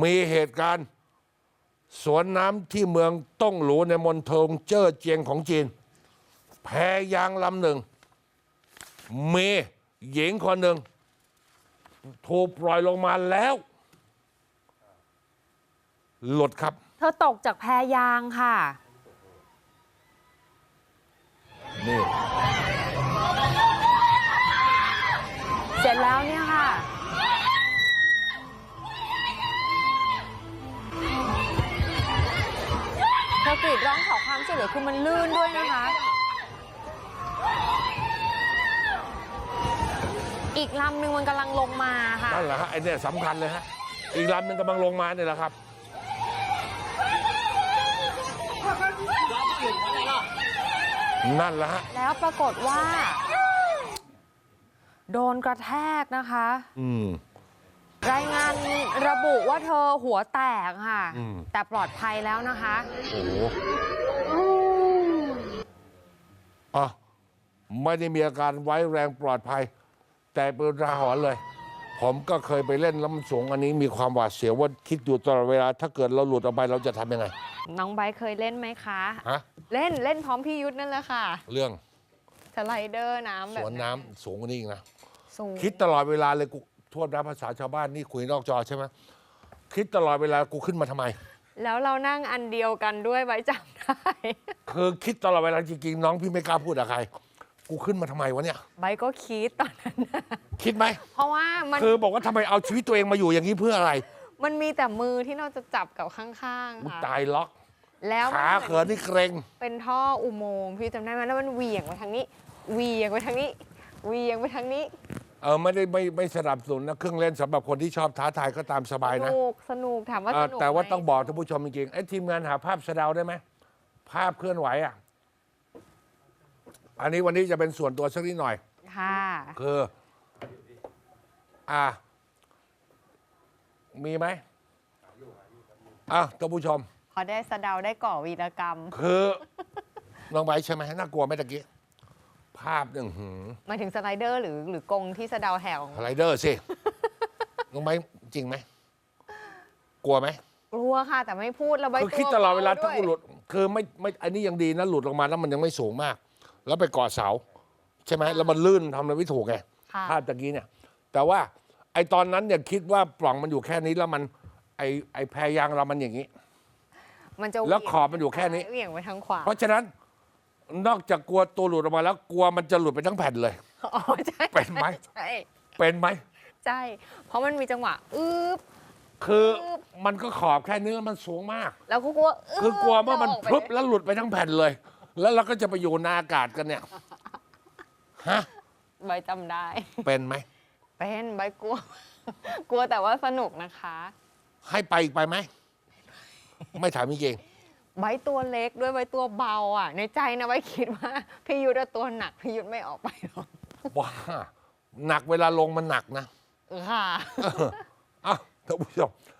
มีเหตุการณ์ สวนน้ำที่เมืองต้งหลูในมณฑลเจ้อเจียงของจีน แพยางลำหนึ่ง มีหญิงคนหนึ่ง ถูกปล่อยลงมาแล้ว หลุดครับ เธอตกจากแพยางค่ะ นี่ เสร็จแล้วเนี่ย เธอกรีดร้องขอความช่วยเหลือคือมันลื่นด้วยนะคะ อีกลำหนึ่งมันกำลังลงมาค่ะ นั่นแหละฮะไอ้เนี่ยสำคัญเลยฮะอีกลำหนึงกำลังลงมาเนี่ยแหละครับ นั่นแหละฮะแล้วปรากฏว่า โดนกระแทกนะคะ อืม รายงาน ระบุว่าเธอหัวแตกค่ะ อืม แต่ปลอดภัยแล้วนะคะ โอ้โหอะไม่ได้มีอาการไว้แรงปลอดภัย แต่เป็นอุทาหรณ์เลย ผมก็เคยไปเล่นแล้วมันสูงอันนี้มีความหวาดเสียวว่าคิดอยู่ตลอดเวลา ถ้าเกิดเราหลุดออกไปเราจะทำยังไงน้องไบร์ทเคยเล่นไหมคะ ฮะเล่นเล่นพร้อมพี่ยุทธนั่นแหละค่ะเรื่องสไลเดอร์น้ำแบสบวนน้ำสูงกว่านี้อีกนะ สูงคิดตลอดเวลาเลยกู โทษนะภาษาชาวบ้านนี่คุยนอกจอใช่ไหมคิดตลอดเวลากูขึ้นมาทำไม แล้วเรานั่งอันเดียวกันด้วยไว้จำได้ คือคิดตลอดเวลาจริงๆน้องพี่ไม่กล้าพูดกับใคร กูขึ้นมาทำไมวะเนี่ย ไบร์ทก็คิดตอนนั้นนะคิดไหมเพราะว่ามันคือบอกว่าทำไมเอาชีวิตตัวเองมาอยู่อย่างนี้เพื่ออะไรมันมีแต่มือที่เราจะจับกับข้างกูๆค่ะตายล็อกแล้วมันขาเขินนี่เกรง เป็นท่ออุโมงค์พี่จำได้ไหมแล้วมันเหวี่ยงไปทางนี้เหวี่ยงไปทางนี้เหวี่ยงไปทางนี้ เออไม่ได้ไม่ไม่สนับสนุนนะเครื่องเล่นสำหรับคนที่ชอบท้าทายก็ตามสบายสนะนุกสนุกถามว่าเอสอนุกแต่ว่าไหมต้องบอกท่านผู้ชมจริงๆไอ้ทีมงานหาภาพสะเดาได้ไหมภาพเคลื่อนไหวอะอันนี้วันนี้จะเป็นส่วนตัวสักนิดหน่อย ค่ะคือ อ่า มีไหมอะท่านผู้ชม พอได้สะเดาได้ก่อวีรกรรม คือ น้องไบร์ทใช่ไหมน่ากลัวไหมตะกี้ ภาพหนึ่งหืมหมายถึงสไลเดอร์หรือหรือกรงที่สะเดาแหวสไลเดอร์สิน้องไบร์ทจริงไหมกลัวไหมกลัวค่ะ แต่ไม่พูดแล้วใบคือคิดตลอดเวลาถ้าด้วยกูหลุดคือไม่ไม่อันนี้ยังดีนะหลุดลงมาแล้วมันยังไม่สูงมาก แล้วไปเกาะเสา ใช่ไหมแล้วมันลื่นทำอะไรไม่ถูกไงค่ะ ภาพตะกี้เนี่ย แต่ว่าไอตอนนั้นเนี่ยคิดว่าปล่องมันอยู่แค่นี้แล้วมัน ไอไอแพรยางเรามันอย่างนี้ มันจะแล้วขอบมันอยู่แค่นี้ เหวี่ยงไปทางขวาเพราะฉะนั้น นอกจากกลัวตัวหลุดออกมาแล้วกลัวมันจะหลุดไปทั้งแผ่นเลย อ๋อใช่เป็นไหม ใช่เป็นไหม ใช่ เพราะมันมีจังหวะอึ๊บ คือมันก็ขอบแค่นี้แล้วมันสูงมาก แล้วก็กลัวบคือกลัวว่ามันจะออกไปพลุบแล้วหลุดไปทั้งแผ่นเลย แล้วเราก็จะไปอยู่ในอากาศกันเนี่ยฮะใบจำได้ เป็นไหม เป็นใบกลัว กลัวแต่ว่าสนุกนะคะ ให้ไปอีกไปไหม ไม่ถามจริง ใบตัวเล็กด้วยใบตัวเบาอะ ในใจนะใบคิดว่า พี่ยุทธอะตัวหนักพี่ยุทธไม่ออกไปหรอกๆว้าหนักเวลาลงมันหนักนะ ค่ะอ้าวท่านผู้ชม